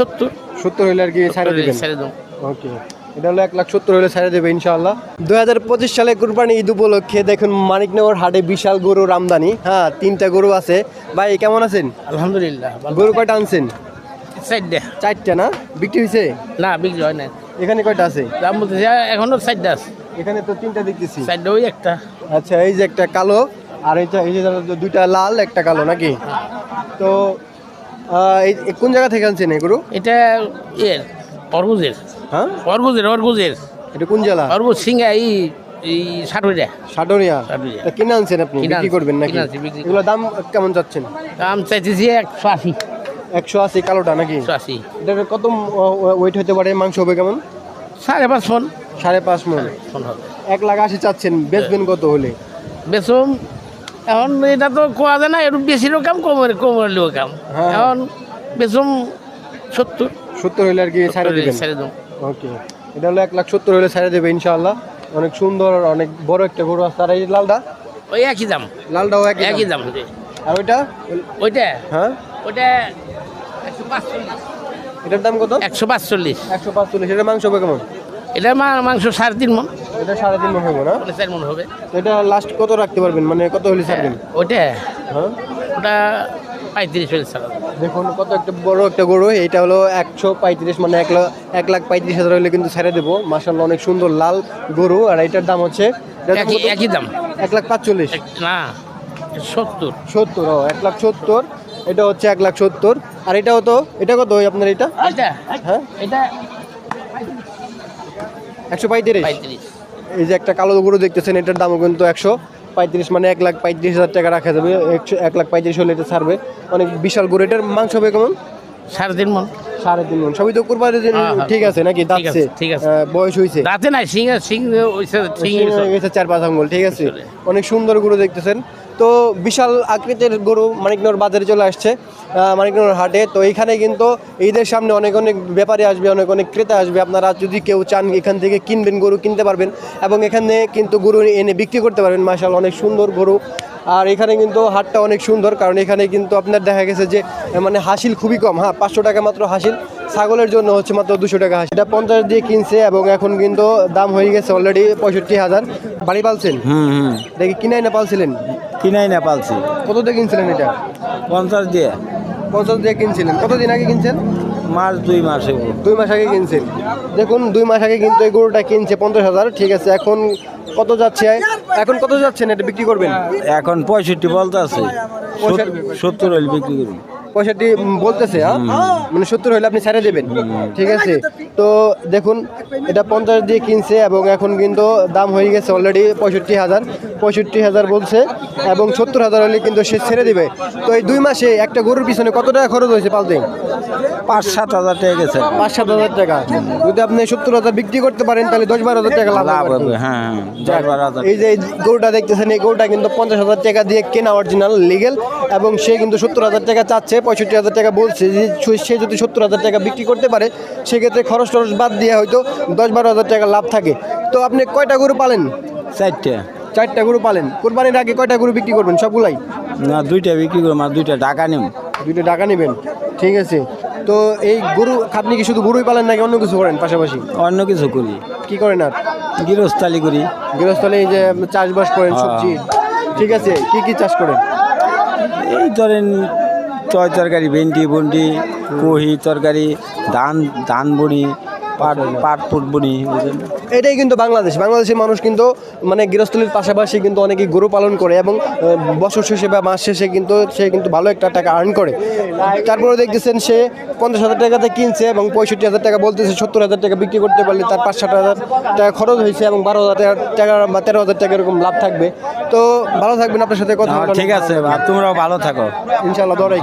সত্তর। সত্তর হইলে আর কি ছাড়ে দেবেন? ছেড়ে দেবো। ওকে। এটা হলো এক লাখ সত্তর হলে ছেড়ে দেবে ইনশাআল্লাহ। দুই হাজার পঁচিশ সালে কুরবানি ঈদ উপলক্ষে দেখুন মানিকনগর হাটে বিশাল গরুর আমদানি। হ্যাঁ তিনটা গরু আছে। ভাই কেমন আছেন? আলহামদুলিল্লাহ গরু কয়টা আনছেন? চারটা। চারটা না? বিক্রি হয়েছে না বিক্রি হয় না এখানে কয়টা আছে? দাম বলতেছে এখনও চারটা আছে। এখানে তো তিনটা দেখতেছি। চারটা ওই একটা। আচ্ছা এই যে একটা কালো আর এইটা এই যে দুইটা লাল একটা কালো নাকি? তো এই এই কোন জায়গা থেকে আনছেন এই গরু? এটা এর অরগুজের হ্যাঁ? অরগুজের অরগুজের এটা কোন জেলা? অরগুজ সিঙ্গা এই এই ষাটুরিয়া সাটরিয়া। সাটুরিয়া। তা কিনে আনছেন আপনি? বিক্রি করবেন নাকি? এগুলো দাম কেমন চাচ্ছেন দাম চাইতেছি একশো আশি। একশো আশি কালোটা নাকি? একশো আশি। এটার কত ওয়েট হতে পারে? মাংস হবে কেমন? সাড়ে পাঁচ সাড়ে পাঁচ মন। এক লাখ আশি চাচ্ছেন। বেচবেন কত হলে? বেসম এখন এটা তো কোয়া যায় না একটু বেশিরও কাম কমের কমেরও কাম। এখন বেসম সত্তর সত্তর হইলে আর কি ছাড়ে দেবেন? ছেড়ে দেবো ওকে। এটা হলো এক লাখ সত্তর হলে ছাড়ে দেবে ইনশাআল্লাহ। অনেক সুন্দর অনেক বড় একটা গরু আছে। আর এই লালটা ওই একই দাম। লালটাও একই একই দাম। আর ওইটা? ওইটা? হ্যাঁ? ওইটা একশো পাঁচচল্লিশ। এটার দাম কত? একশো পাঁচচল্লিশ। একশো পাঁচচল্লিশ। এটা মাংস হবে কেমন? এটা মা- মাংস সাড়ে তিন মন এটা সাড়ে তিন মন হবে না? চার মন হবে এটা লাস্ট কত রাখতে পারবেন? মানে কত হলে ছাড়বেন? ওইটা। হ্যাঁ। ওটা পঁয়ত্রিশ হলে ছাড়া দেখুন কত একটা বড় একটা গরু এইটা হলো একশো পঁয়ত্রিশ মানে এক লাখ এক লাখ পঁয়ত্রিশ হাজার হলে কিন্তু ছেড়ে দেবো। মাসাল্লাহ অনেক সুন্দর লাল গরু আর এটার দাম হচ্ছে একই দাম। এক লাখ পাঁচচল্লিশ। না সত্তর। সত্তর ও এক লাখ সত্তর। এটা হচ্ছে এক লাখ সত্তর। আর এটাও তো এটা কত আপনার এটা? এটা। হ্যাঁ? এটা একশো পঁয়ত্রিশ। এই যে একটা কালো গরু দেখতেছেন, এটার দামও কিন্তু একশো পঁয়ত্রিশ মানে এক লাখ পঁয়ত্রিশ হাজার টাকা রাখা যাবে, একশো, এক লাখ পঁয়ত্রিশ হলে এটা ছাড়বে। অনেক বিশাল গরু, এটার মাংস হবে কেমন? সাড়ে তিন মন। সাড়ে তিন মন। সবই তো কুরবানির জন্য হ্যাঁ, হ্যাঁ। ঠিক আছে নাকি? দাঁতছে। ঠিক আছে। বয়স হয়েছে নাই সিং সিং হয়ে গেছে চার পাঁচ আঙ্গুল ঠিক আছে? অনেক সুন্দর গরু দেখতেছেন। তো বিশাল আকৃতির গরু মানিকনগর বাজারে চলে আসছে মানিকনগর হাটে। তো এইখানে কিন্তু ঈদের সামনে অনেক অনেক ব্যাপারী আসবে অনেক অনেক ক্রেতা আসবে। আপনারা যদি কেউ চান এখান থেকে কিনবেন গরু কিনতে পারবেন। এবং এখানে কিন্তু গরু এনে বিক্রি করতে পারবেন। মাশাল অনেক সুন্দর গরু। আর এখানে কিন্তু হাটটা অনেক সুন্দর কারণ এখানে কিন্তু আপনার দেখা গেছে যে মানে হাসিল খুবই কম। হ্যাঁ পাঁচশো টাকা মাত্র হাসিল। ছাগলের জন্য হচ্ছে মাত্র দুশো টাকা হাসিল। এটা পঞ্চাশ দিয়ে কিনছে এবং এখন কিন্তু দাম হয়ে গেছে অলরেডি পঁয়ষট্টি হাজার। বাড়ি পালছেন? দেখি কিনাই না পালছিলেন? কিনাই না পালছি। কত দিয়ে কিনছিলেন এটা? পঞ্চাশ দিয়ে। পঞ্চাশ দিয়ে কিনছিলেন। কতদিন আগে কিনছেন? মাস দুই মাস দুই মাস আগে কিনছেন। দেখুন দুই মাস আগে কিন্তু এই গরুটা কিনছে পঞ্চাশ হাজার। ঠিক আছে এখন কত যাচ্ছে? এখন কত যাচ্ছেন? এটা বিক্রি করবেন? এখন পঁয়ষট্টি বলতে আছে। সত্তর হইলে বিক্রি করবেন পয়সাটি বলতেছে হ্যাঁ? মানে সত্তর হইলে আপনি ছেড়ে দেবেন। ঠিক আছে? তো দেখুন এটা পঞ্চাশ দিয়ে কিনছে এবং এখন কিন্তু দাম হয়ে গেছে অলরেডি পঁয়ষট্টি হাজার। পঁয়ষট্টি হাজার বলছে। এবং সত্তর হাজার হলে কিন্তু সে ছেড়ে দিবে। তো এই দুই মাসে একটা গরুর পিছনে কত টাকা খরচ হয়েছে পালতে? পাঁচ সাত হাজার টাকা গেছে। পাঁচ সাত হাজার টাকা। যদি আপনি সত্তর হাজার বিক্রি করতে পারেন তাহলে দশ বারো হাজার টাকা লাভ হবে। হ্যাঁ এই যে গরুটা দেখতেছেন এই গরুটা কিন্তু পঞ্চাশ হাজার টাকা দিয়ে কেনা অরিজিনাল লিগেল এবং সে কিন্তু সত্তর হাজার টাকা চাচ্ছে পঁয়ষট্টি হাজার টাকা বলছে যে সে- সে যদি সত্তর হাজার টাকা বিক্রি করতে পারে সেক্ষেত্রে খরচ টরচ বাদ দিয়ে হয়তো দশ বারো হাজার টাকা লাভ থাকে। তো আপনি কয়টা গরু পালেন? চারটে। চারটা গরু পালেন। কোরবানির আগে কয়টা গরু বিক্রি করবেন সবগুলাই? না দুইটা বিক্রি করব আর দুইটা টাকা নিম দুইটা টাকা নেবেন। ঠিক আছে। তো এই গরু আপনি কি শুধু গরুই পালেন নাকি অন্য কিছু করেন পাশাপাশি? অন্য কিছু করি। কি করেন আর? গৃহস্থালি করি। গৃহস্থালি এই যে চাষবাস করেন হ্যাঁ। সবজি। ঠিক আছে কি কি চাষ করেন? এই ধরেন চয় তরকারি ভেন্ডি বন্ডি কহি তরকারি ধান ধান বুনি পাট এটাই কিন্তু বাংলাদেশ। বাংলাদেশের মানুষ কিন্তু মানে গৃহস্থলীর পাশাপাশি কিন্তু অনেকেই গরু পালন করে এবং বছর শেষে বা মাস শেষে কিন্তু সে কিন্তু ভালো একটা টাকা আর্ন করে। তারপরে দেখতেছেন সে পঞ্চাশ হাজার টাকাতে কিনছে এবং পঁয়ষট্টি হাজার টাকা বলতেছে সত্তর হাজার টাকা বিক্রি করতে পারলে তার পাঁচ ষাট হাজার টাকা খরচ হয়েছে এবং বারো হাজার টাকা- টাকা বা তেরো হাজার টাকা এরকম লাভ থাকবে। তো ভালো থাকবেন আপনার সাথে কথা ঠিক আছে তোমরাও ভালো থাকো। ইনশাল্লাহ দরাই